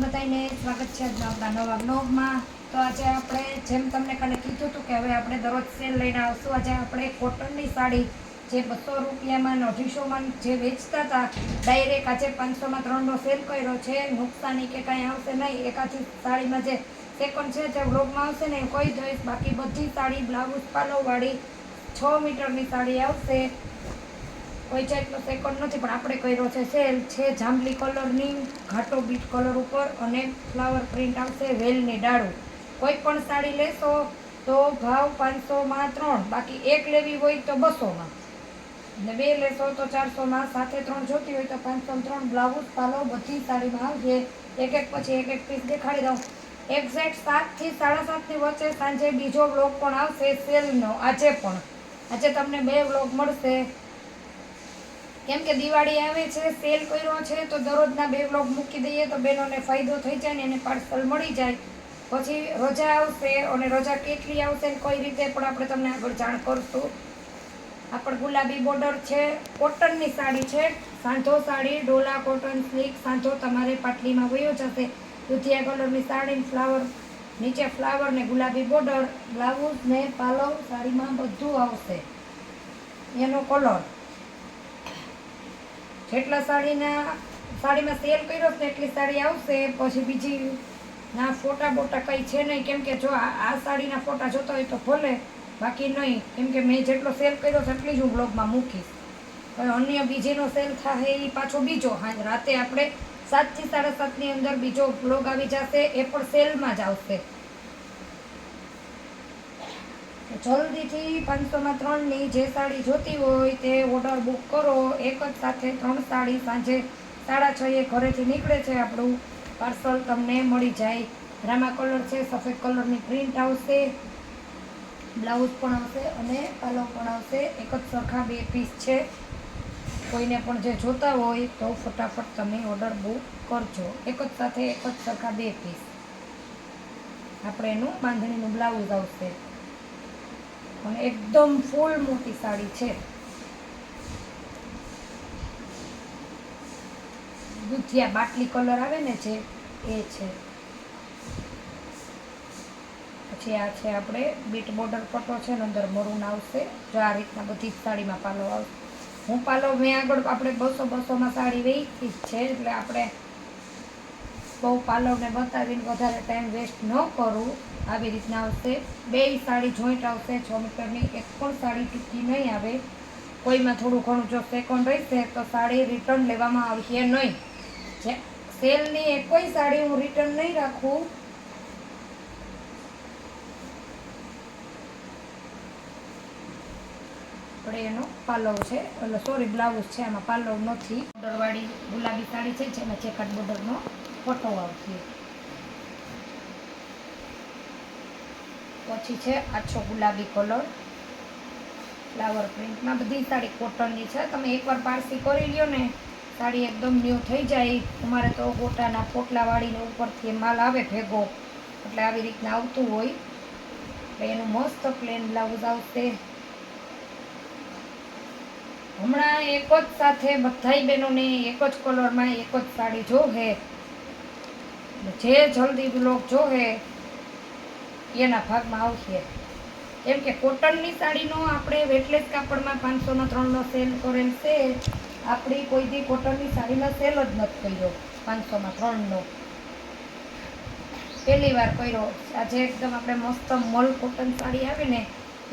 બધાને સ્વાગત છે આજના આપણા નવા બ્લોગમાં તો આજે આપણે જેમ તમને કાલે કીધું હતું કે હવે આપણે દરરોજ સેલ લઈને આવશું. આજે આપણે કોટનની સાડી જે બસો રૂપિયામાં અઢીસોમાં જે વેચતા હતા ડાયરેક્ટ આજે પાંચસોમાં ત્રણનો સેલ કર્યો છે. નુકસાની કે કાંઈ આવશે નહીં. એકાથી સાડીમાં જે સેકન્ડ છે, જે બ્લોગમાં આવશે ને એ કોઈ જોઈશ બાકી બધી સાડી, બ્લાઉઝ પાલોવાળી છ મીટરની સાડી આવશે. કોઈ જાતનો સેકન્ડ નથી, પણ આપણે કર્યો છે સેલ છે જાંબલી કલરની ઘાટો બીટ કલર ઉપર અને ફ્લાવર પ્રિન્ટ આવશે વેલની ડાળો. કોઈ પણ સાડી લેશો તો ભાવ પાંચસોમાં ત્રણ, બાકી એક લેવી હોય તો બસોમાં. અને બે લેશો તો ચારસોમાં, સાથે ત્રણ જોતી હોય તો પાંચસો ત્રણ બ્લાઉઝ પાલો, બધી સાડીમાં આવશે એક એક પછી એક એક પીસ દેખાડી દઉં. એક્ઝેક્ટ સાતથી સાડા સાતની વચ્ચે સાંજે બીજો બ્લોગ પણ આવશે સેલનો આજે પણ. આજે તમને બે બ્લોગ મળશે. કેમ કે દિવાળી આવે છે સેલ કર્યો છે, તો દરરોજના બે બ્લોગ મૂકી દઈએ તો બહેનોને ફાયદો થઈ જાય ને એને પાર્સલ મળી જાય. પછી રજા આવશે અને રજા કેટલી આવશે ને કઈ રીતે પણ આપણે તમને આગળ જાણ કરશું. આ ગુલાબી બોર્ડર છે કોટનની સાડી છે, સાંધો સાડી, ડોલા કોટન સ્લીક સાંધો તમારે પાટલીમાં વયો જશે. દુધિયા કલરની સાડી ફ્લાવર નીચે ફ્લાવર ને ગુલાબી બોર્ડર બ્લાઉઝ ને પાલવ સાડીમાં બધું આવશે. એનો કલર જેટલા સાડીના, સાડીમાં સેલ કર્યો છે એટલી સાડી આવશે. પછી બીજી ના ફોટા બોટા કંઈ છે નહીં. કેમ કે જો આ સાડીના ફોટા જોતા હોય તો ભલે, બાકી નહીં. કેમ કે મેં જેટલો સેલ કર્યો છે એટલી જ હું બ્લોગમાં મૂકીશ. હવે અન્ય બીજીનો સેલ થાય એ પાછો બીજો. હા, રાતે આપણે સાતથી સાડા સાતની અંદર બીજો બ્લોગ આવી જશે. એ પણ સેલમાં જ આવશે. જલ્દીથી પાંચસોમાં ત્રણની જે સાડી જોતી હોય તે ઓર્ડર બુક કરો. એક જ સાથે ત્રણ સાડી સાંજે સાડા છ એ ઘરેથી નીકળે છે આપણું. પાર્સલ તમને મળી જાય. રામા કલર છે, સફેદ કલરની પ્રિન્ટ આવશે બ્લાઉઝ પણ આવશે અને પાલો પણ આવશે. એક જ સરખા બે પીસ છે. કોઈને પણ જે જોતા હોય તો ફટાફટ તમે ઓર્ડર બુક કરજો. એક જ સાથે એક જ સરખા બે પીસ આપણે એનું બાંધણીનું બ્લાઉઝ આવશે. અને એકદમ ફૂલ મોટી સાડી છે. દૂધિયા બાટલી કલર આવે ને જે, એ છે. પછી આ છે આપણે બીટ બોર્ડર પટ્ટો છે ને અંદર મરૂન આવશે. જો આ રીતના બધી જ સાડીમાં પાલો આવશે. હું પાલો મેં આગળ આપણે બસો બસોમાં સાડી વેચી છે, એટલે આપણે બહુ પાલવને બતાવીને વધારે ટાઈમ વેસ્ટ ન કરું. આવી રીતના આવશે. બે સાડી જોઈન્ટ આવશે, છ મીટરની. એક પણ સાડી ટૂંકી નહીં આવે. કોઈમાં થોડું ઘણું જો સેકન્ડ રહેશે, તો સાડી રિટર્ન લેવામાં આવશે નહીં. જે સેલની એક સાડી હું રિટર્ન નહીં રાખું. આપણે એનો પાલવ છે. એટલે સોરી બ્લાઉઝ છે આમાં પાલવ નથી. બોર્ડરવાળી ગુલાબી સાડી છે, જેમાં ચેકટ બોર્ડરનો ફોટો આવશે. પછી છે આછો ગુલાબી કલર. ફ્લાવર પ્રિન્ટમાં બધી સાડી કોટનની છે. તમે એકવાર પારસી કરી લ્યો ને, સાડી એકદમ ન્યૂ થઈ જાય. અમારે તો ગોટાના પોટલાવાળીને ઉપરથી માલ આવે ભેગો. એટલે આવી રીતના આવતું હોય. એનું મસ્ત પ્લેન બ્લાઉઝ આવશે. હમણાં એક જ સાથે બધાય બહેનોને એક જ કલરમાં એક જ સાડી જોહે. જે જલ્દી બ્લોક જોહે એના ભાગમાં આવશે. કેમ કે કોટનની સાડીનો આપણે વેટલેસ કાપડમાં પાંચસોનો, ત્રણનો સેલ કરેલ છે. આપણી કોઈ દી કોટનની સાડીનો સેલ જ નથી કર્યો, પાંચસોમાં, ત્રણનો. પહેલી વાર કર્યો. આજે એકદમ આપણે મસ્ત મલ કોટન સાડી આવે ને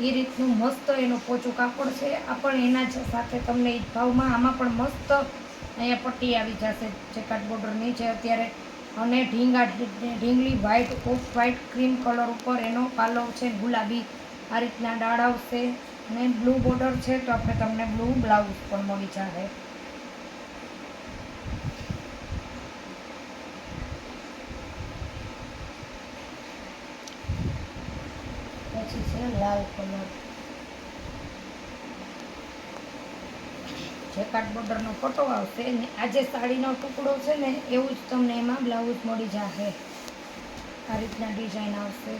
એ રીતનું મસ્ત એનું પોચું કાપડ છે. આ પણ એના જ સાથે તમને એ ભાવમાં આમાં પણ મસ્ત અહીંયા પટ્ટી આવી જશે, જે કાટ બોર્ડરની છે અત્યારે અને ઢીંગા ઢીંગલી white off white cream colour ઉપર એનો પાલવ છે, ગુલાબી. આ રીતના ડાળ આવશે અને બ્લુ બોર્ડર છે તો આપણે તમને બ્લુ બ્લાઉઝ પણ મળી જશે. પછી છે લાલ કલર જે કાટ બોર્ડરનો ફોટો આવશે ને આ જે સાડીનો ટુકડો છે ને એવું જ તમને એમાં બ્લાઉઝ મળી જશે. આ રીતના ડિઝાઇન આવશે.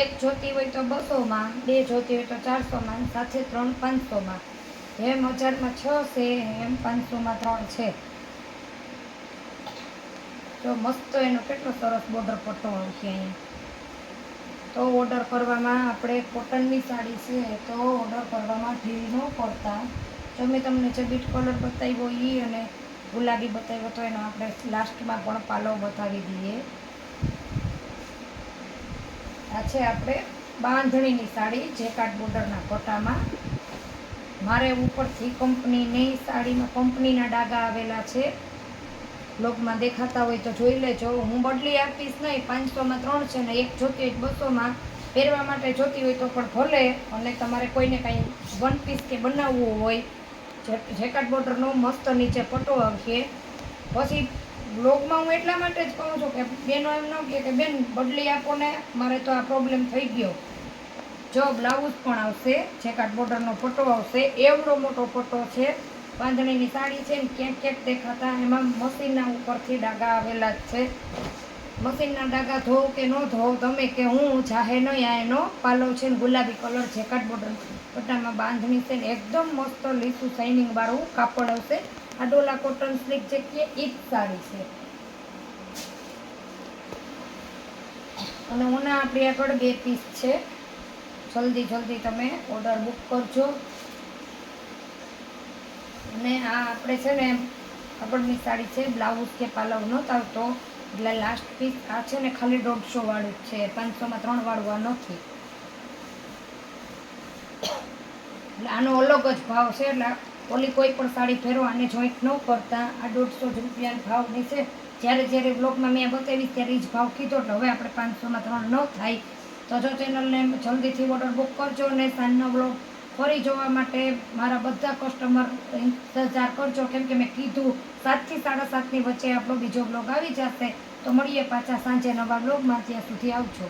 એક જોતી હોય તો બસોમાં, બે જોતી હોય તો ચારસોમાં સાથે ત્રણ પાંચસોમાં. જેમ હજારમાં છ છે, એમ પાંચસોમાં ત્રણ છે. જો મસ્ત એનો કેટલો સરસ બોર્ડર પટ્ટો આવશે અહીંયા. તો ઓર્ડર કરવામાં આપણે કોટનની સાડી છે, તો ઓર્ડર કરવામાં ઢીલ ન પડતા. જો મેં તમને જે બીટ કલર બતાવ્યો એ અને ગુલાબી બતાવ્યો તો એનો આપણે લાસ્ટમાં પણ પાલો બતાવી દઈએ. આ છે આપણે બાંધણીની સાડી જેકાટ બોર્ડરના કોટામાં. મારે ઉપરથી કંપનીની સાડીમાં કંપનીના ડાઘા આવેલા છે. બ્લોગમાં દેખાતા હોય તો જોઈ લેજો. હું બદલી આપીશ નહીં. પાંચસોમાં ત્રણ છે ને એક જોતી હોય બસોમાં. પહેરવા માટે જોતી હોય તો પણ ભલે. અને તમારે કોઈને કાંઈ વન પીસ કે બનાવવું હોય જેકેટ બોર્ડરનો મસ્ત નીચે પટો આવશે. પછી બ્લોગમાં હું એટલા માટે જ કહું છું કે બેનો એમ ન કે, બેન, બદલી આપો ને. મારે તો આ પ્રોબ્લેમ થઈ ગયો. જો બ્લાઉઝ પણ આવશે જેકાટ બોર્ડરનો પટ્ટો આવશે. એવડો મોટો પટ્ટો છે. બાંધણીની સાડી છે ને ક્યાંક ક્યાંક દેખાતા એમાં મશીનના ઉપરથી ડાઘા આવેલા જ છે. મશીનના ડાઘા ધોવ કે ન ધોવ તમે કે હું જાહે નહીં, આ એનો પાલવ છે ને ગુલાબી કલર જેકાટ બોર્ડર બટામાં બાંધણી છે ને એકદમ મસ્ત લીસું શાઇનિંગ વાળું કાપડ આવશે આ ડોલા કોટન સ્લીક જે કે એ જ સાડી છે. અને ઓના આપણી આગળ બે પીસ છે. જલ્દી જલ્દી તમે ઓર્ડર બુક કરજો. અને આ આપણે છે ને કપડની સાડી છે બ્લાઉઝ કે પાલવ નહોતો આવતો એટલે લાસ્ટ પીસ આ છે ને ખાલી દોઢસો વાળું છે, પાંચસોમાં ત્રણ વાળું આ નથી. એટલે આનો અલગ જ ભાવ છે, એટલે ઓલી કોઈ પણ સાડી ફેરો આને જોઈન્ટ ન કરતા. આ દોઢસો જ રૂપિયાના ભાવની છે. જ્યારે જ્યારે બ્લોગમાં મેં બતાવી ત્યારે જ ભાવ કીધો, એટલે હવે આપણે પાંચસોમાં ત્રણ ન થાય. તો જો ચેનલને જલ્દીથી ઓર્ડર બુક કરજો અને સાંજનો બ્લોગ ફરી જોવા માટે મારા બધા કસ્ટમર ઇંતજાર કરજો. કેમ કે મેં કીધું સાતથી સાડા સાતની વચ્ચે આપણો બીજો બ્લોગ આવી જશે. તો મળીએ પાછા સાંજે નવા બ્લોગમાં ત્યાં સુધી આવજો.